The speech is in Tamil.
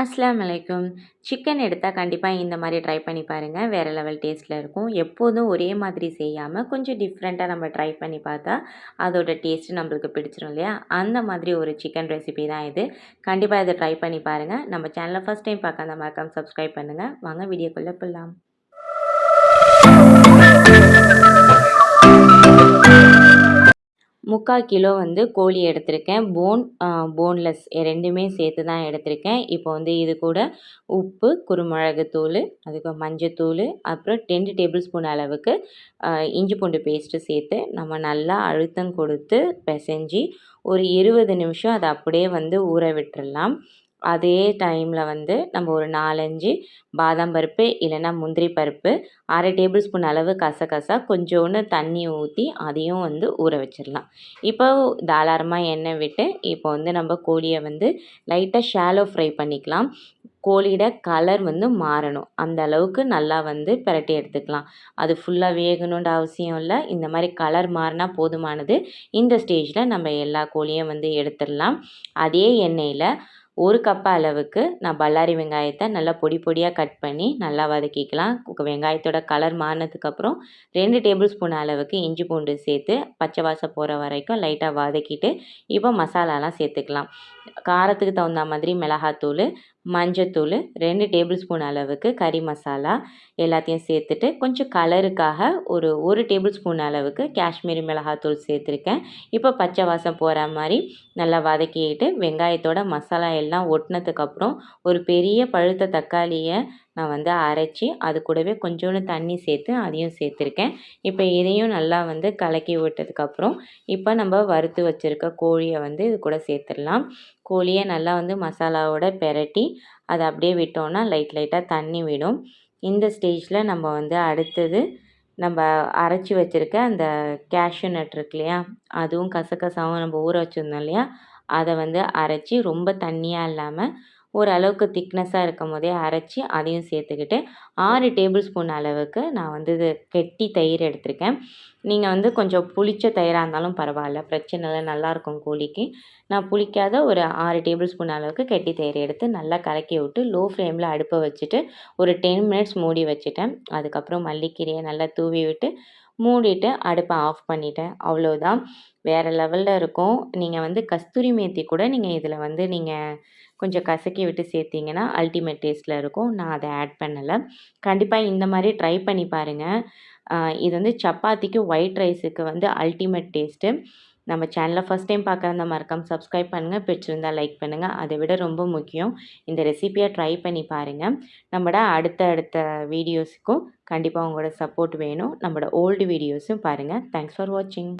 அஸ்லாம் அலைக்கும் சிக்கன் எடுத்தால் கண்டிப்பாக இந்த மாதிரி ட்ரை பண்ணி பாருங்கள் வேறு லெவல் டேஸ்ட்டில் இருக்கும். எப்போதும் ஒரே மாதிரி செய்யாமல் கொஞ்சம் டிஃப்ரெண்ட்டாக நம்ம ட்ரை பண்ணி பார்த்தா அதோட டேஸ்ட்டு நம்மளுக்கு பிடிச்சிரும் இல்லையா? அந்த மாதிரி ஒரு சிக்கன் ரெசிபி தான் இது. கண்டிப்பாக இதை ட்ரை பண்ணி பாருங்கள் நம்ம சேனலை ஃபஸ்ட் டைம் பார்க்க அந்த மறக்காம சப்ஸ்கிரைப் பண்ணுங்கள் வாங்க வீடியோக்குள்ளே போடலாம் முக்கால் கிலோ வந்து கோழி எடுத்திருக்கேன். போன் போன்லெஸ் ரெண்டுமே சேர்த்து தான் எடுத்திருக்கேன். இப்போ வந்து இது கூட உப்பு குருமிளகுத்தூள் அதுக்கு மஞ்சத்தூள் அப்புறம் ரெண்டு டேபிள் ஸ்பூன் அளவுக்கு இஞ்சி பூண்டு பேஸ்ட்டு சேர்த்து நம்ம நல்லா அழுத்தம் கொடுத்து பிசைஞ்சி ஒரு இருபது நிமிஷம் அதை அப்படியே வந்து ஊற விட்டுறலாம். அதே டைமில் வந்து நம்ம ஒரு நாலஞ்சு பாதாம் பருப்பு இல்லைன்னா முந்திரி பருப்பு அரை டேபிள் ஸ்பூன் அளவு கசகசா கொஞ்சோன்னு தண்ணி ஊற்றி அதையும் வந்து ஊற வச்சிடலாம். இப்போ தாராளமாக எண்ணெய் விட்டு இப்போ வந்து நம்ம கோழியை வந்து லைட்டாக ஷாலோ ஃப்ரை பண்ணிக்கலாம். கோழியோட கலர் வந்து மாறணும். அந்த அளவுக்கு நல்லா வந்து பிரட்டி எடுத்துக்கலாம். அது ஃபுல்லாக வேகணுன்ற அவசியம் இல்லை. இந்த மாதிரி கலர் மாறினா போதுமானது. இந்த ஸ்டேஜில் நம்ம எல்லா கோழியும் வந்து எடுத்துடலாம். அதே எண்ணெயில் ஒரு கப் அளவுக்கு நான் பல்லாரி வெங்காயத்தை நல்லா பொடி பொடியாக கட் பண்ணி நல்லா வதக்கிக்கலாம். வெங்காயத்தோட கலர் மாறினதுக்கப்புறம் ரெண்டு டேபிள் ஸ்பூன் அளவுக்கு இஞ்சி பூண்டு சேர்த்து பச்சை வாசம் போகிற வரைக்கும் லைட்டாக வதக்கிட்டு இப்போ மசாலாலாம் சேர்த்துக்கலாம். காரத்துக்கு தகுந்த மாதிரி மிளகாத்தூள் மஞ்சத்தூள் ரெண்டு டேபிள் ஸ்பூன் அளவுக்கு கறி மசாலா எல்லாத்தையும் சேர்த்துட்டு கொஞ்சம் கலருக்காக ஒரு ஒரு டேபிள் ஸ்பூன் அளவுக்கு காஷ்மீரி மிளகாத்தூள் சேர்த்துருக்கேன். இப்போ பச்சை வாசம் போகிற மாதிரி நல்லா வதக்கிட்டு வெங்காயத்தோட மசாலா எல்லாம் ஒட்டினதுக்கப்புறம் ஒரு பெரிய பழுத்த தக்காளியை நான் வந்து அரைச்சி அது கூடவே கொஞ்சோண்டு தண்ணி சேர்த்து அதையும் சேர்த்துருக்கேன். இப்போ இதையும் நல்லா வந்து கலக்கி விட்டதுக்கப்புறம் இப்போ நம்ம வறுத்து வச்சுருக்க கோழியை வந்து இது கூட சேர்த்துடலாம். கோழியை நல்லா வந்து மசாலாவோட பெரட்டி அதை அப்படியே விட்டோன்னா லைட் லைட்டாக தண்ணி விடும். இந்த ஸ்டேஜில் நம்ம வந்து அடுத்தது நம்ம அரைச்சி வச்சுருக்க அந்த கேஷ்யூ நட் இருக்கு இல்லையா அதுவும் கசகசாவும் நம்ம ஊற வச்சுருந்தோம் இல்லையா அதை வந்து அரைச்சி ரொம்ப தண்ணியாக இல்லாமல் ஓரளவுக்கு திக்னஸாக இருக்கும் போதே அரைச்சி அதையும் சேர்த்துக்கிட்டு ஆறு டேபிள் ஸ்பூன் அளவுக்கு நான் வந்து இது கெட்டி தயிர் எடுத்திருக்கேன். நீங்கள் வந்து கொஞ்சம் புளிச்ச தயிராக இருந்தாலும் பரவாயில்ல பிரச்சனை இல்லை நல்லாயிருக்கும் கோழிக்கு. நான் புளிக்காத ஒரு ஆறு டேபிள் ஸ்பூன் அளவுக்கு கெட்டி தயிர் எடுத்து நல்லா கலக்கி விட்டு லோ ஃப்ளேமில் அடுப்பை வச்சுட்டு ஒரு டென் மினிட்ஸ் மூடி வச்சுட்டேன். அதுக்கப்புறம் மல்லிக்கீரையை நல்லா தூவி விட்டு மூடிட்டு அடுப்பை ஆஃப் பண்ணிட்டேன். அவ்வளோதான் வேறு லெவலில் இருக்கும். நீங்கள் வந்து கஸ்தூரி மேத்தி கூட நீங்கள் இதில் வந்து நீங்கள் கொஞ்சம் கசக்கி விட்டு சேர்த்திங்கன்னா அல்டிமேட் டேஸ்ட்டில் இருக்கும். நான் அதை ஆட் பண்ணலை. கண்டிப்பாக இந்த மாதிரி ட்ரை பண்ணி பாருங்கள் இது வந்து சப்பாத்திக்கு ஒயிட் ரைஸுக்கு வந்து அல்டிமேட் டேஸ்ட்டு நம்ம சேனலை ஃபஸ்ட் டைம் பார்க்குறதா மறக்காமல் சப்ஸ்கிரைப் பண்ணுங்கள் பிடிச்சிருந்தால் லைக் பண்ணுங்கள் அதை விட ரொம்ப முக்கியம் இந்த ரெசிப்பியை ட்ரை பண்ணி பாருங்கள் நம்மளோட அடுத்த அடுத்த வீடியோஸுக்கும் கண்டிப்பாக உங்களோட சப்போர்ட் வேணும். நம்மளோட ஓல்டு வீடியோஸும் பாருங்கள் தேங்க்ஸ் ஃபார் வாட்சிங்